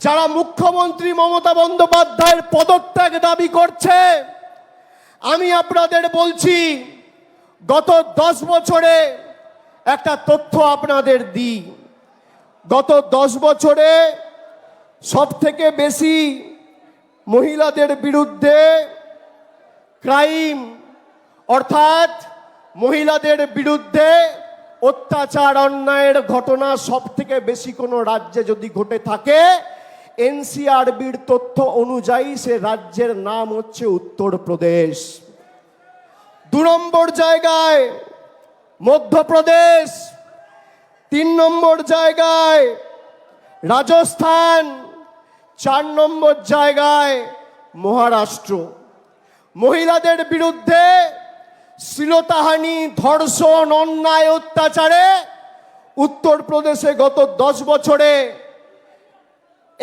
যারা মুখ্যমন্ত্রী মমতা বন্দ্যোপাধ্যায়ের পদত্যাগ দাবি করছে, আমি আপনাদের বলছি, গত দশ বছরে একটা তথ্য আপনাদের দিই। গত দশ বছরে সব থেকে বেশি মহিলাদের বিরুদ্ধে ক্রাইম, অর্থাৎ মহিলাদের বিরুদ্ধে অত্যাচার, অন্যায়ের ঘটনা সব থেকে বেশি কোনো রাজ্যে যদি ঘটে থাকে এনসিআরবির তথ্য অনুযায়ী সে রাজ্যের নাম হচ্ছে উত্তরপ্রদেশ। দু নম্বর জায়গায় মধ্যপ্রদেশ, তিন নম্বর জায়গায় রাজস্থান, চার নম্বর জায়গায় মহারাষ্ট্র। মহিলাদের বিরুদ্ধে শ্লীলতাহানি, ধর্ষণ, অন্যায়, অত্যাচারে উত্তরপ্রদেশে গত দশ বছরে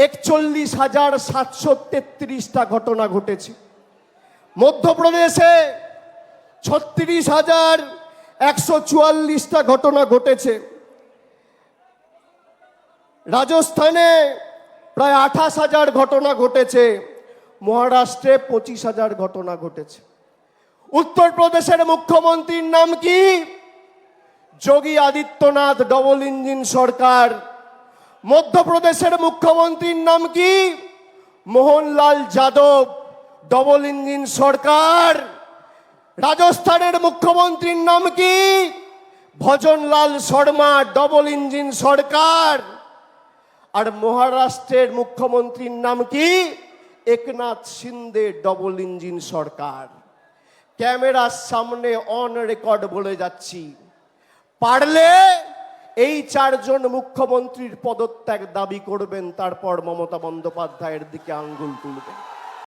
একচল্লিশ হাজার সাতশো তেত্রিশটা ঘটনা ঘটেছে। মধ্যপ্রদেশে ছত্রিশ হাজার একশো চুয়াল্লিশটা ঘটনা ঘটেছে। রাজস্থানে প্রায় আঠাশ হাজার ঘটনা ঘটেছে। মহারাষ্ট্রে পঁচিশ হাজার ঘটনা ঘটেছে। উত্তরপ্রদেশের মুখ্যমন্ত্রীর নাম কি? যোগী আদিত্যনাথ ডবল ইঞ্জিন সরকার। মধ্যপ্রদেশের মুখ্যমন্ত্রীর নাম কি? মোহনলাল যাদব ডবল ইঞ্জিন সরকার। রাজস্থানের মুখ্যমন্ত্রীর নাম কি? ভজনলাল শর্মা ডবল ইঞ্জিন সরকার। আর মহারাষ্ট্রের মুখ্যমন্ত্রীর নাম কি? একনাথ সিন্দে ডবল ইঞ্জিন সরকার। ক্যামেরার সামনে অন রেকর্ড বলে যাচ্ছি। পারলে এই চারজন মুখ্যমন্ত্রীর পদত্যাগ দাবি করবেন তারপর মমতা বন্দ্যোপাধ্যায়ের দিকে আঙ্গুল তুলবেন।